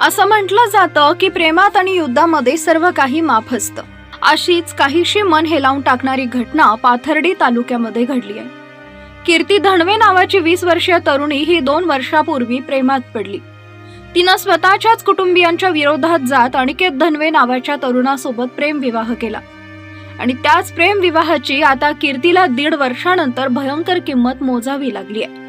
असं म्हटलं जातं की प्रेमात आणि युद्धामध्ये सर्व काही माफ असतं. अशीच काहीशी मन हेलावून टाकणारी घटना पाथर्डी तालुक्यामध्ये घडली आहे. कीर्ती धणवे नावाची वीस वर्षीय तरुणी ही दोन वर्षापूर्वी प्रेमात पडली. तिनं स्वतःच्याच कुटुंबियांच्या विरोधात जात अनिकेत धनवे नावाच्या तरुणासोबत प्रेम विवाह केला. आणि त्याच प्रेम विवाहाची आता कीर्तीला दीड वर्षानंतर भयंकर किंमत मोजावी लागली आहे.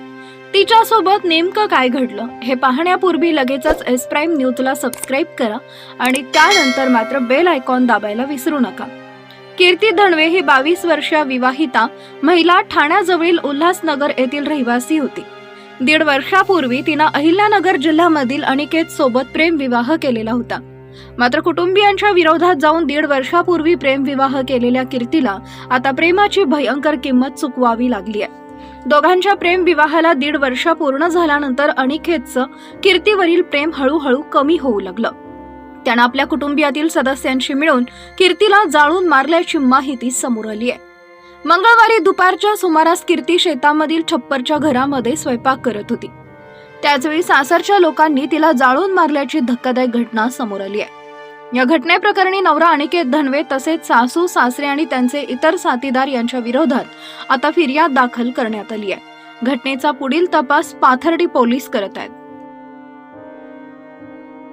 तिच्यासोबत नेमकं काय घडलं हे पाहण्यापूर्वी लगेचच एस प्राईम न्यूजला सबस्क्राईब करा आणि त्यानंतर मात्र बेल आयकॉन दाबायला विसरू नका. कीर्ती धनवे ही बावीस वर्षीय विवाहिता महिला ठाण्याजवळील उल्हासनगर येथील रहिवासी होती. दीड वर्षापूर्वी तिनं अहिल्यानगर जिल्ह्यामधील अनिकेत सोबत प्रेम विवाह केलेला होता. मात्र कुटुंबियांच्या विरोधात जाऊन दीड वर्षापूर्वी प्रेम विवाह केलेल्या कीर्तीला आता प्रेमाची भयंकर किंमत चुकवावी लागली आहे. दोघांच्या प्रेम विवाहाला दीड वर्ष पूर्ण झाल्यानंतर अनिकेतचं कीर्तीवरील प्रेम हळूहळू कमी होऊ लागलं. त्यानं आपल्या कुटुंबियातील सदस्यांशी मिळून कीर्तीला जाळून मारल्याची माहिती समोर आली आहे मंगळवारी दुपारच्या सुमारास कीर्ती शेतामधील छप्परच्या घरामध्ये स्वयंपाक करत होती. त्याचवेळी सासरच्या लोकांनी तिला जाळून मारल्याची धक्कादायक घटना समोर आली आहे या घटनेप्रकरणी नवरा अनिकेत धनवे तसेच सासू सासरे आणि त्यांचे इतर साथीदार यांच्या विरोधात आता फिर्याद दाखल करण्यात आली आहे. घटनेचा पुढील तपास पाथर्डी पोलीस करत आहेत.